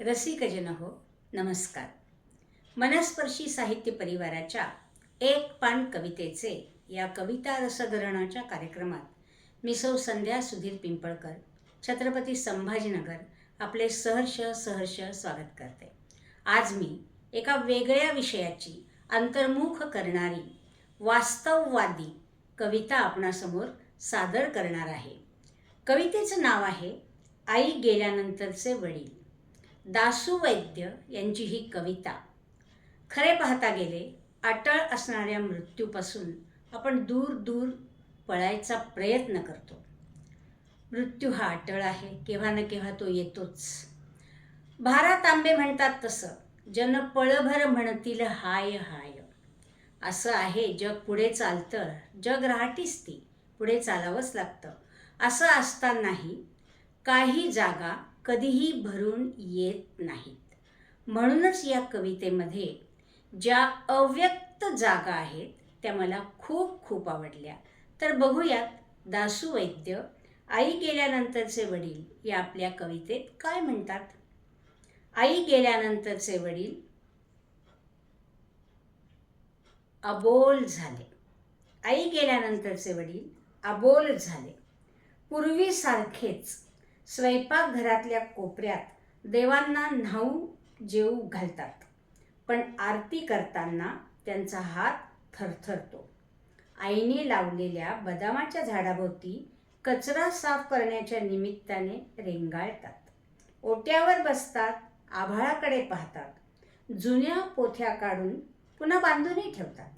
रसिकजन हो नमस्कार. मनस्पर्शी साहित्य परिवाराच्या एक पान कवितेचे या कविता रसग्रहणाच्या कार्यक्रमात मी सौ संध्या सुधीर पिंपळकर छत्रपती संभाजीनगर आपले सहर्ष सहर्ष स्वागत करते. आज मी एका वेगळ्या विषयाची अंतर्मुख करणारी वास्तववादी कविता आपणासमोर सादर करणार आहे. कवितेचं नाव आहे आई गेल्यानंतरचे वडील. दासू वैद्य यांची ही कविता. खरे पाहता गेले अटळ असणाऱ्या मृत्यूपासून आपण दूर दूर पळायचा प्रयत्न करतो. मृत्यू हा अटळ आहे केव्हा ना केव्हा तो येतोच. भारा तांबे म्हणतात तसं जन पळभर म्हणतील हाय हाय. असं आहे जग पुढे चालतं जग राहाटीस ती पुढे चालावंच लागतं. असं असतानाही काही जागा कधीही भरून येत नाहीत. म्हणूनच या कवितेमध्ये ज्या अव्यक्त जागा आहेत त्या मला खूप खूप आवडल्या. तर बघूयात दासू वैद्य आई गेल्यानंतरचे वडील या आपल्या कवितेत काय म्हणतात? आई गेल्यानंतरचे वडील अबोल झाले. आई गेल्यानंतरचे वडील अबोल झाले. पूर्वीसारखेच स्वयंपाकघरातल्या कोपऱ्यात देवांना न्हाऊ जेऊ घालतात. पण आरती करताना त्यांचा हात थरथरतो. आईने लावलेल्या बदामाच्या झाडाभोवती कचरा साफ करण्याच्या निमित्ताने रेंगाळतात. ओट्यावर बसतात आभाळाकडे पाहतात. जुन्या पोथ्या काढून पुन्हा बांधूनही ठेवतात.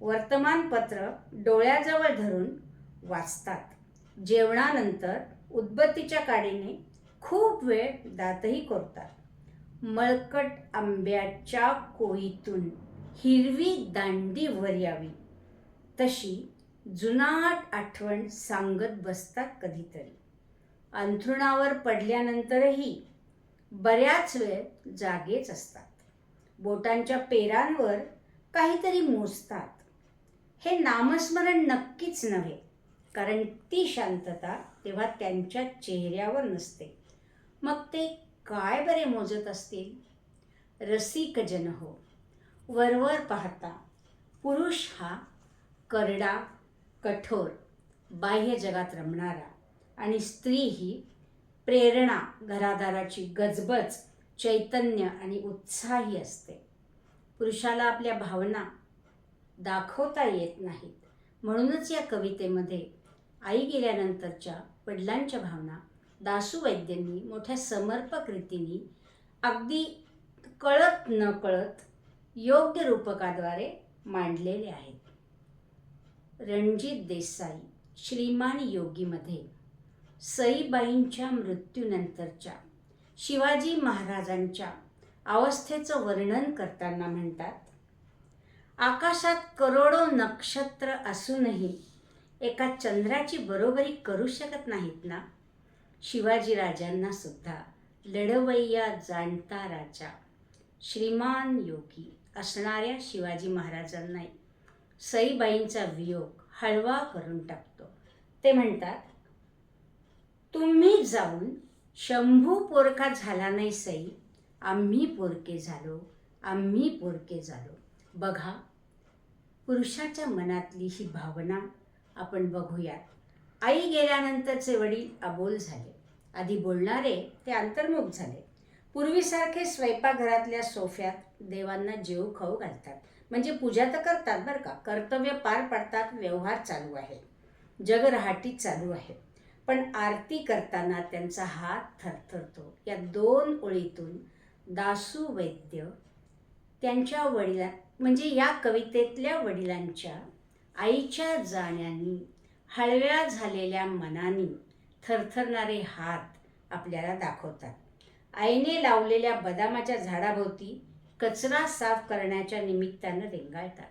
वर्तमानपत्र डोळ्याजवळ धरून वाचतात. जेवणानंतर उदबत्तीच्या काडीने खूप वेळ दातही कोरतात. मळकट आंब्याच्या कोळीतून हिरवी दांडी वर यावी. तशी जुनाट आठवण सांगत बसतात कधीतरी. अंथरुणावर पडल्यानंतरही बऱ्याच वेळ जागेच असतात. बोटांच्या पेरांवर काहीतरी मोजतात. हे नामस्मरण नक्कीच नव्हे. कारण ती शांतता तेव्हा त्यांच्या चेहऱ्यावर नसते. मग ते काय बरे मोजत असतील? रसिक जन हो. वरवर पाहता पुरुष हा करडा कठोर बाह्य जगात रमणारा आणि स्त्री ही प्रेरणा घरादाराची गजबज चैतन्य आणि उत्साही असते. पुरुषाला आपल्या भावना दाखवता येत नाहीत. म्हणूनच या कवितेमध्ये आई गेल्यानंतरच्या वडिलांच्या भावना दासू वैद्यांनी मोठ्या समर्पक रीतीने अगदी कळत न कळत योग्य रूपकाद्वारे मांडलेले आहेत. रणजित देसाई श्रीमान योगीमध्ये सईबाईंच्या मृत्यूनंतरच्या शिवाजी महाराजांच्या अवस्थेचं वर्णन करताना म्हणतात आकाशात करोडो नक्षत्र असूनही एका चंद्राची बरोबरी करू शकत नाहीत ना? शिवाजी राजांना सुद्धा लढवय्या जाणता राजा श्रीमान योगी असणाऱ्या शिवाजी महाराजांना सईबाईंचा वियोग हळवा करून टाकतो. ते म्हणतात तुम्ही जाऊन शंभू पोरका झाला नाही सई आम्ही पोरके झालो आम्ही पोरके झालो. बघा पुरुषाच्या मनातली ही भावना आपण बघूयात. आई गेल्यानंतरचे वडील अबोल झाले. आधी बोलणारे ते अंतर्मुख झाले. पूर्वीसारखे स्वयंपाकघरातल्या सोफ्यात देवांना जेव खाऊ घालतात. म्हणजे पूजा तर करतात बरं का. कर्तव्य पार पडतात व्यवहार चालू आहे. जग रहाटी चालू आहे. पण आरती करताना त्यांचा हात थरथरतो. या दोन ओळीतून दासू वैद्य त्यांच्या वडिला म्हणजे या कवितेतल्या वडिलांच्या आईच्या जाण्यानी हळव्या झालेल्या मनानी थरथरणारे हात आपल्याला दाखवतात. आईने लावलेल्या बदामाच्या झाडाभोवती कचरा साफ करण्याच्या निमित्तानं रेंगाळतात.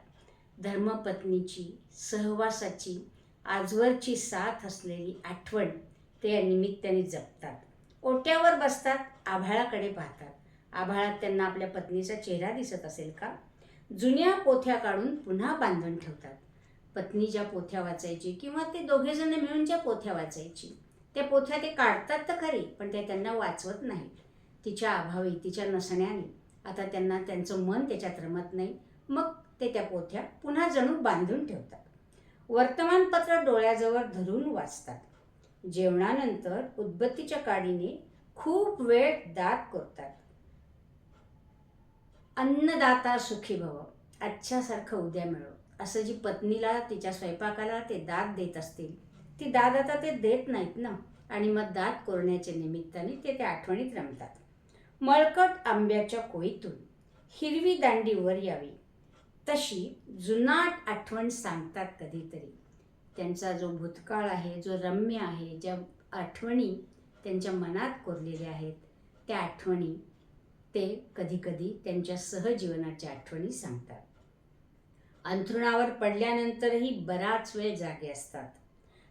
धर्मपत्नीची सहवासाची आजवरची साथ असलेली आठवण ते या निमित्ताने जपतात. ओट्यावर बसतात आभाळाकडे पाहतात. आभाळात त्यांना आपल्या पत्नीचा चेहरा दिसत असेल का? जुन्या पोथ्या काढून पुन्हा बांधून ठेवतात. पत्नी ज्या पोथ्या वाचायची किंवा ते दोघेजण मिळून ज्या पोथ्या वाचायची त्या पोथ्या ते काढतात तर खरी पण ते त्यांना वाचवत नाहीत. तिच्या अभावी तिच्या नसण्याने आता त्यांना त्यांचं मन त्याच्यात रमत नाही. मग ते त्या पोथ्या पुन्हा जणू बांधून ठेवतात. वर्तमानपत्र डोळ्याजवळ धरून वाचतात. जेवणानंतर उदबत्तीच्या काडीने खूप वेळ दात करतात. अन्नदाता सुखी भव. आजच्यासारखं उद्या मिळव असं जी पत्नीला तिच्या स्वयंपाकाला ते दात देत असतील. ती दाद आता ते देत नाहीत ना. आणि मग दात कोरण्याच्या निमित्ताने ते त्या आठवणीत रमतात. मळकट आंब्याच्या कोळीतून हिरवी दांडी वर यावी. तशी जुनाट आठवण सांगतात कधीतरी. त्यांचा जो भूतकाळ आहे जो रम्य आहे ज्या आठवणी त्यांच्या मनात कोरलेल्या आहेत त्या आठवणी ते कधीकधी त्यांच्या सहजीवनाच्या आठवणी सांगतात. अंथरुणावर पडल्यानंतरही बराच वेळ जागे असतात.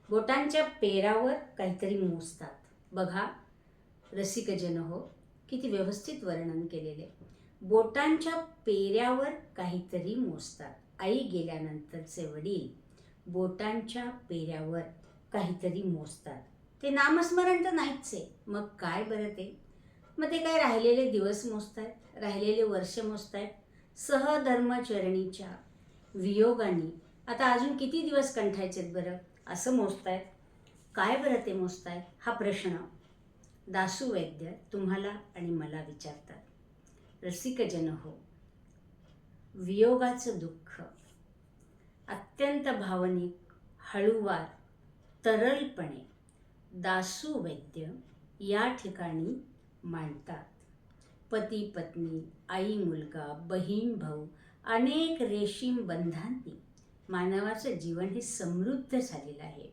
बोटांच्या पेरावर काहीतरी मोजतात. बघा रसिकजन हो किती व्यवस्थित वर्णन केलेले. बोटांच्या पेऱ्यावर काहीतरी मोजतात. आई गेल्यानंतरचे वडील बोटांच्या पेऱ्यावर काहीतरी मोजतात. ते नामस्मरण तर नाहीच आहे मग काय बरं ते? मग ते काय राहिलेले दिवस मोजतायत? राहिलेले वर्ष मोजतायत? सहधर्मचरणीच्या वियोगाने आता अजून किती दिवस कंठायचेत बरं? असं मोजतायत काय बरं ते मोजतायत हा प्रश्न दासू वैद्य तुम्हाला आणि मला विचारतात. रसिकजन हो वियोगाचं दुःख अत्यंत भावनिक हळूवार तरलपणे दासू वैद्य या ठिकाणी मांडतात. पती पत्नी आई मुलगा बहीण भाऊ अनेक रेशीम बंधांनी मानवाचं जीवन हे समृद्ध झालेलं आहे.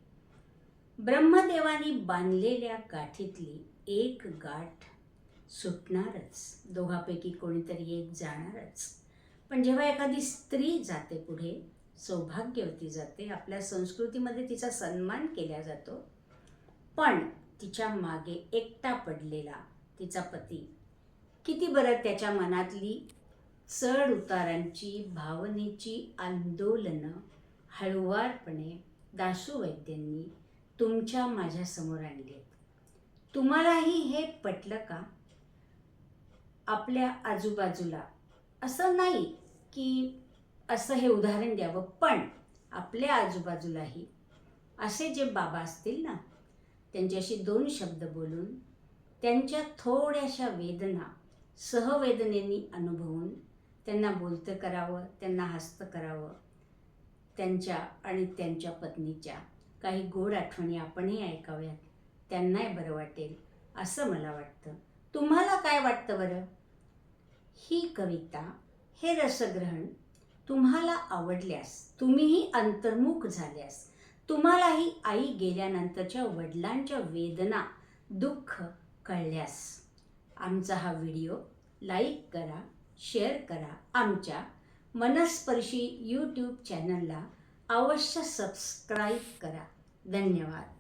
ब्रह्मदेवानी बांधलेल्या गाठीतली एक गाठ सुटणारच. दोघापैकी कोणीतरी एक जाणारच. पण जेव्हा एखादी स्त्री जाते पुढे सौभाग्यवती जाते आपल्या संस्कृतीमध्ये तिचा सन्मान केला जातो. पण तिच्यामागे एकटा पडलेला तिचा पती किती बरं त्याच्या मनातली चढ उतारांची भावनेची आंदोलनं हळुवारपणे दासू वैद्यांनी तुमच्या माझ्यासमोर आणली आहेत तुम्हालाही हे पटलं का? आपल्या आजूबाजूला असं नाही की असं हे उदाहरण द्यावं पण आपल्या आजूबाजूलाही असे जे बाबा असतील ना त्यांच्याशी दोन शब्द बोलून त्यांच्या थोड्याशा वेदना सहवेदनेनी अनुभवून त्यांना बोलतं करावं त्यांना हस्त करावं. त्यांच्या आणि त्यांच्या पत्नीच्या काही गोड आठवणी आपणही ऐकाव्यात. त्यांनाही बरं वाटेल असं मला वाटतं. तुम्हाला काय वाटतं बरं? ही कविता हे रसग्रहण तुम्हाला आवडल्यास तुम्हीही अंतर्मुख झाल्यास तुम्हालाही आई गेल्यानंतरच्या वडिलांच्या वेदना दुःख कळल्यास आमचा हा व्हिडिओ लाईक करा शेअर करा आमच्या मनस्पर्शी यूट्यूब चॅनलला अवश्य सबस्क्राईब करा. धन्यवाद.